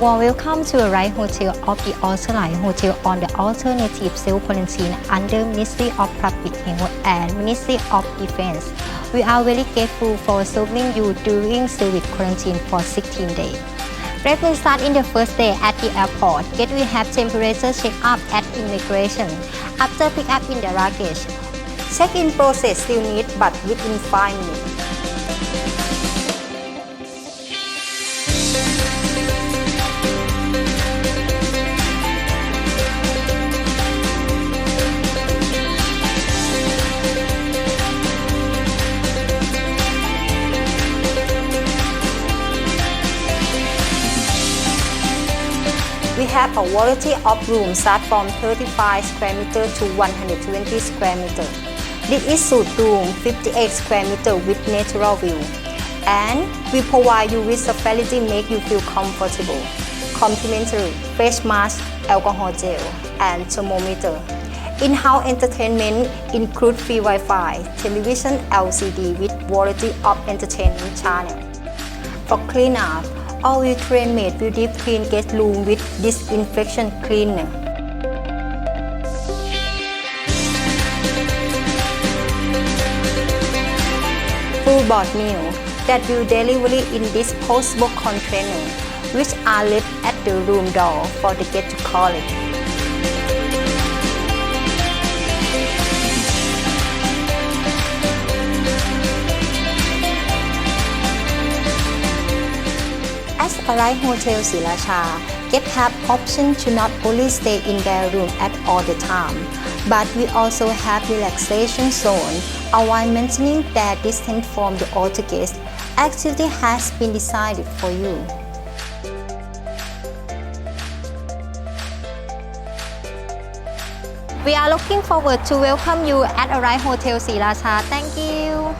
Warm welcome to Arise Hotel of the Australian Hotel on the alternative self-quarantine under Ministry of Public Health and Ministry of Defense. We are very grateful for serving you during service quarantine for 16 days. Let me start in the first day at the airport. Get we have temperature check up at immigration. After pick up in the luggage. Check-in process still need but within 5 minutes. We have a variety of rooms start from 35 square meter to 120 square meter. This is suite room 58 square meter with natural view. And we provide you with a facility make you feel comfortable. Complimentary face mask, alcohol gel, and thermometer. In-house entertainment include free Wi-Fi, television LCD with variety of entertainment channel. For cleanup, train made will deep clean guest room with disinfection cleaner. Full board meal that will deliver in disposable container, which are left at the room door for the guest to collect. As Arise Hotel Silacha, guests have option to not only stay in their room at all the time, but we also have relaxation zone while maintaining their distance from the other guests. Activity has been decided for you. We are looking forward to welcome you at Arise Hotel Silacha. Thank you.